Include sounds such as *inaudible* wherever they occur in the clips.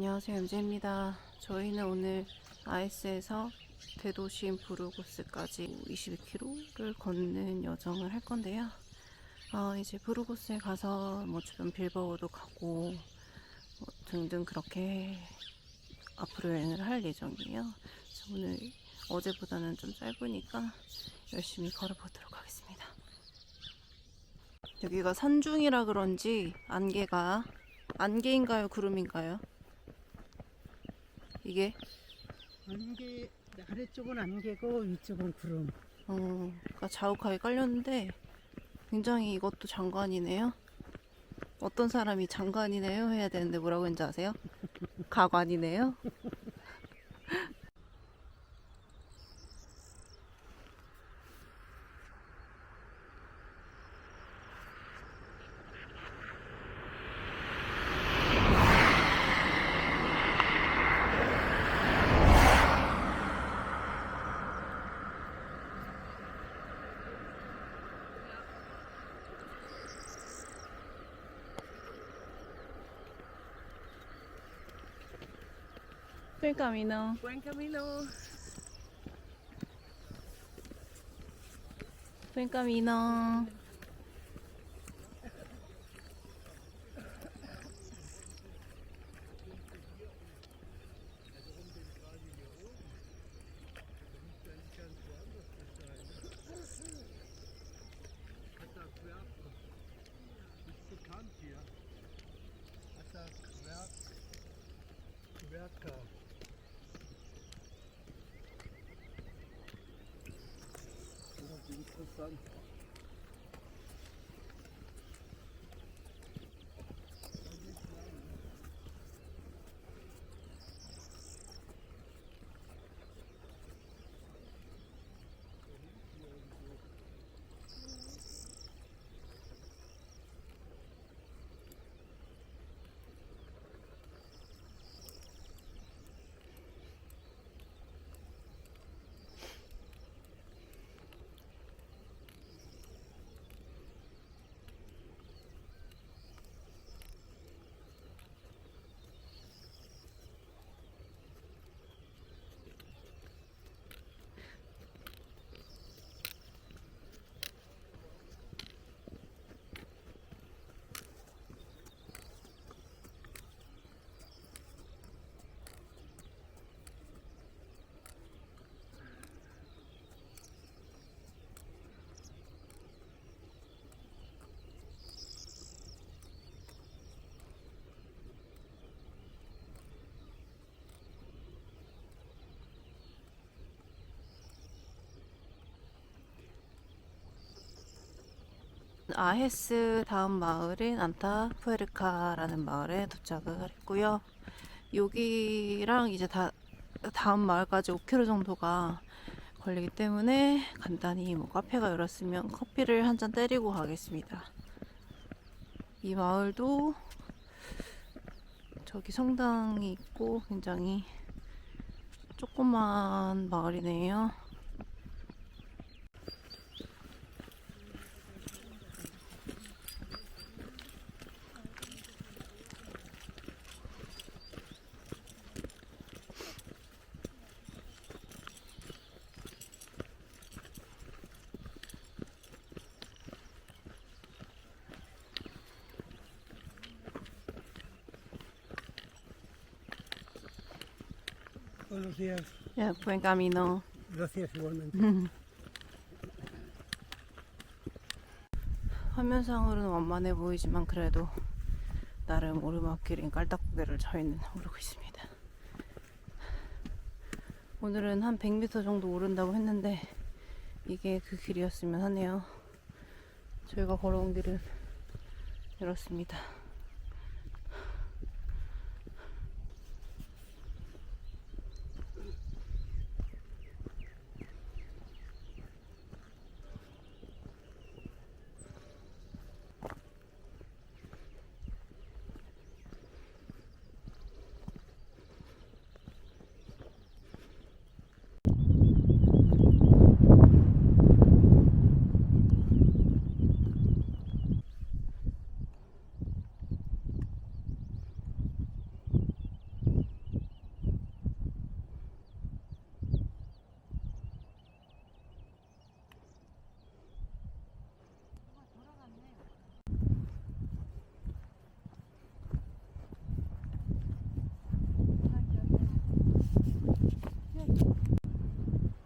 안녕하세요 연재입니다. 저희는 오늘 아이스에서 대도시인 부르고스까지 22km를 걷는 여정을 할 건데요. 어, 이제 부르고스에 가서 뭐 주변 빌버오도 가고 뭐 등등 그렇게 앞으로 여행을 할 예정이에요. 오늘 어제보다는 좀 짧으니까 열심히 걸어보도록 하겠습니다. 여기가 산중이라 그런지 안개가 안개인가요 구름인가요? 이게 안개 아래쪽은 안개고 위쪽은 구름. 어, 그러니까 자욱하게 깔렸는데 굉장히 이것도 장관이네요. 어떤 사람이 장관이네요 해야 되는데 뭐라고 했는지 아세요? 가관이네요. Buen camino. Buen camino. Buen camino. son. 아헤스 다음 마을인 안타푸에르카라는 마을에 도착을 했고요. 여기랑 이제 다 다음 마을까지 5km 정도가 걸리기 때문에 간단히 뭐 카페가 열었으면 커피를 한 잔 때리고 가겠습니다. 이 마을도 저기 성당이 있고 굉장히 조그만 마을이네요. Buenos días. 야, buen camino. Gracias igualmente. 화면상으로는 완만해 보이지만 그래도 나름 오르막길인 깔딱고개를 저희는 오르고 있습니다. 오늘은 한 100m 정도 오른다고 했는데 이게 그 길이었으면 하네요. 저희가 걸어온 길은 이렇습니다.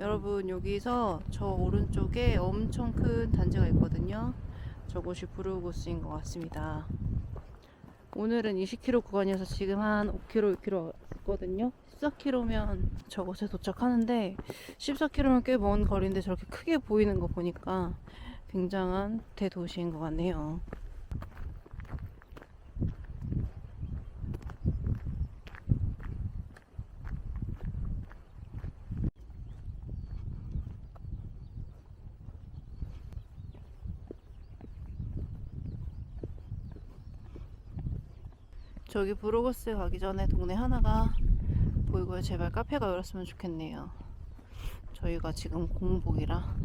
여러분 여기서 저 오른쪽에 엄청 큰 단지가 있거든요. 저곳이 부르고스인 것 같습니다. 오늘은 20km 구간이어서 지금 한 5km, 6km 왔거든요. 14km면 저곳에 도착하는데 14km면 꽤 먼 거리인데 저렇게 크게 보이는 거 보니까 굉장한 대도시인 것 같네요. 저기 브로거스 가기 전에 동네 하나가 보이고요. 제발 카페가 열었으면 좋겠네요. 저희가 지금 공복이라.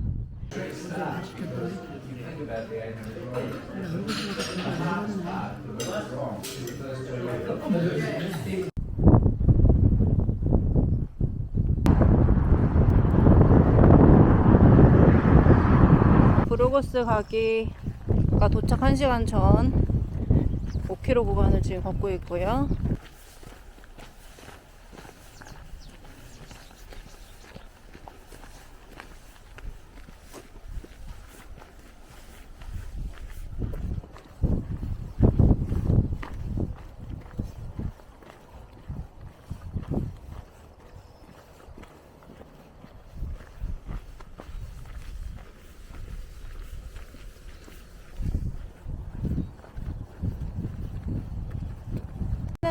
브로거스 가기가 도착 1시간 전 5km 구간을 지금 걷고 있고요.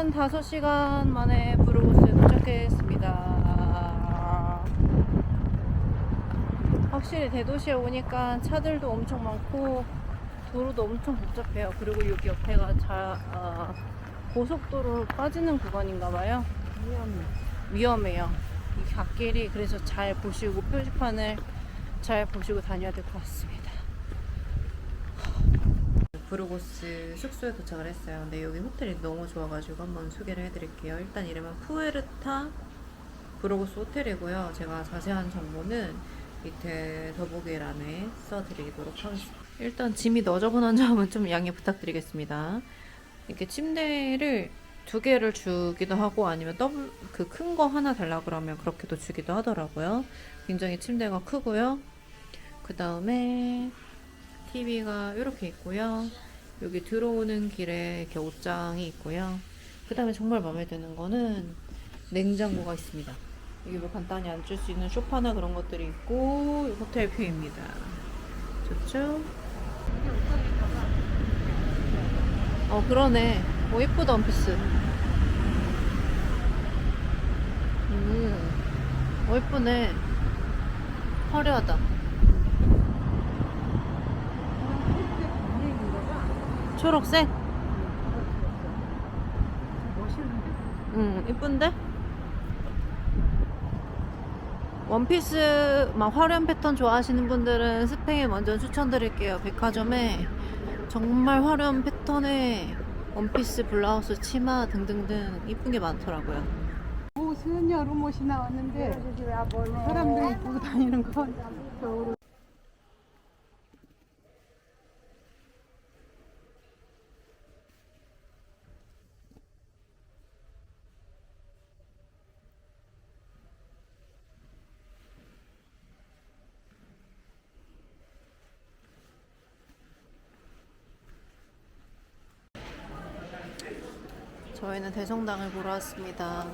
는 5시간 만에 브루고스에 도착했습니다. 확실히 대도시에 오니까 차들도 엄청 많고 도로도 엄청 복잡해요. 그리고 여기 옆에가 자, 아, 고속도로 빠지는 구간인가 봐요. 위험해요. 이 갓길이 그래서 잘 보시고 표지판을 잘 보시고 다녀야 될 것 같습니다. 브루고스 숙소에 도착을 했어요. 근데 여기 호텔이 너무 좋아가지고 한번 소개를 해드릴게요. 일단 이름은 푸에르타 브루고스 호텔이고요. 제가 자세한 정보는 밑에 더보기란에 써드리도록 하겠습니다. 일단 짐이 너저분한 점은 좀 양해 부탁드리겠습니다. 이렇게 침대를 두 개를 주기도 하고 아니면 더블 그 큰 거 하나 달라 그러면 그렇게도 주기도 하더라고요. 굉장히 침대가 크고요. 그 다음에 TV가 이렇게 있고요. 여기 들어오는 길에 이렇게 옷장이 있고요. 그 다음에 정말 마음에 드는 거는 냉장고가 있습니다. 여기 뭐 간단히 앉을 수 있는 소파나 그런 것들이 있고 호텔 뷰입니다. 좋죠? 어 그러네. 어 예쁘다 원피스. 음, 어 예쁘네. 화려하다. 초록색? 응, 이쁜데? 원피스 막 화려한 패턴 좋아하시는 분들은 스팽에 먼저 추천드릴게요. 백화점에 정말 화려한 패턴의 원피스, 블라우스, 치마 등등등 이쁜 게 많더라고요. 옷은 여름 옷이 나왔는데 사람들 입고 다니는 건 겨울 저희는 대성당을 보러 왔습니다.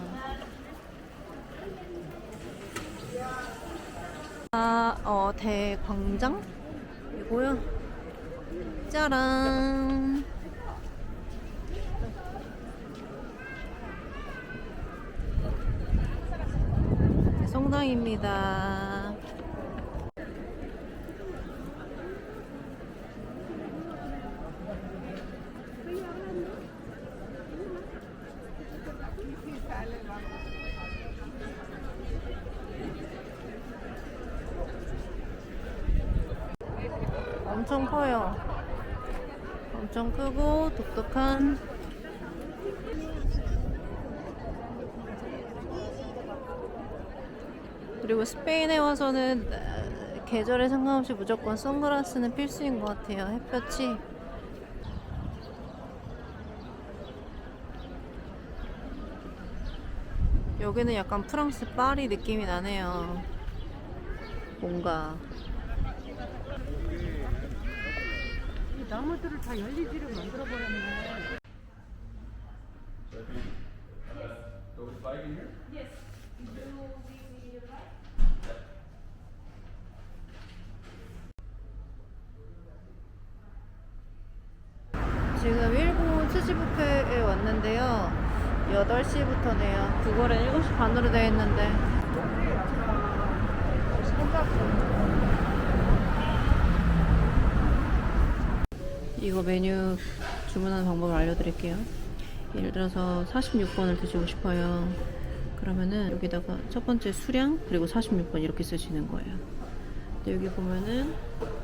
아, 어, 대광장이고요. 짜란. 대성당입니다. 엄청 커요. 엄청 크고 독특한 그리고 스페인에 와서는 어, 계절에 상관없이 무조건 선글라스는 필수인 것 같아요. 햇볕이 여기는 약간 프랑스 파리 느낌이 나네요. 뭔가 이 나무들을 다 열리지를 만들어 버렸네. 지금 일본 스시뷔페에 왔는데요. 8시부터네요. 9월에 7시 반으로 되어 있는데. 이거 메뉴 주문하는 방법을 알려드릴게요. 예를 들어서 46번을 드시고 싶어요. 그러면은 여기다가 첫 번째 수량 그리고 46번 이렇게 쓰시는 거예요. 근데 여기 보면은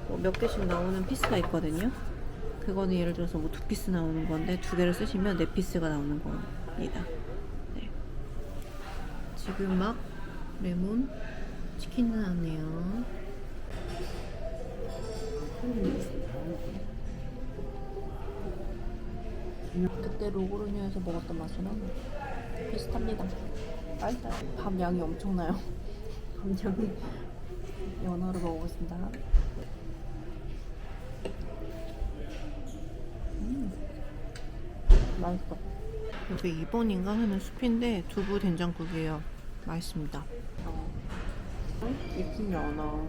뭐 몇 개씩 나오는 피스가 있거든요. 그거는 예를 들어서 뭐 두 피스 나오는 건데 두 개를 쓰시면 네 피스가 나오는 겁니다. 네. 지금 막 레몬 치킨 나왔네요. 그때 로그르뉴에서 먹었던 맛이랑 비슷합니다. 맛있다. 밥 양이 엄청나요. *laughs* 밥 양이 연어를 먹어보겠습니다. 맛있어. 여기 2번인가 하는 숲인데 두부 된장국이에요. 맛있습니다. 어. 이쁜 연어.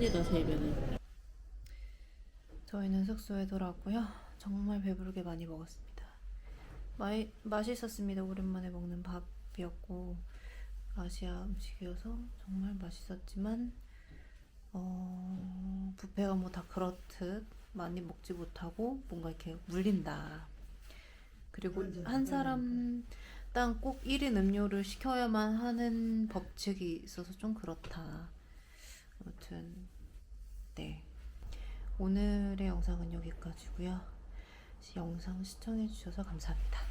제 입에는. 저희는 숙소에 돌아왔고요. 정말 배부르게 많이 먹었습니다. 마이, 맛있었습니다. 오랜만에 먹는 밥이었고 아시아 음식이어서 정말 맛있었지만 어, 뷔페가 뭐 다 그렇듯 많이 먹지 못하고 뭔가 이렇게 물린다. 그리고 한 사람당 꼭 1인 음료를 시켜야만 하는 법칙이 있어서 좀 그렇다 아무튼 네. 오늘의 영상은 여기까지고요. 영상 시청해주셔서 감사합니다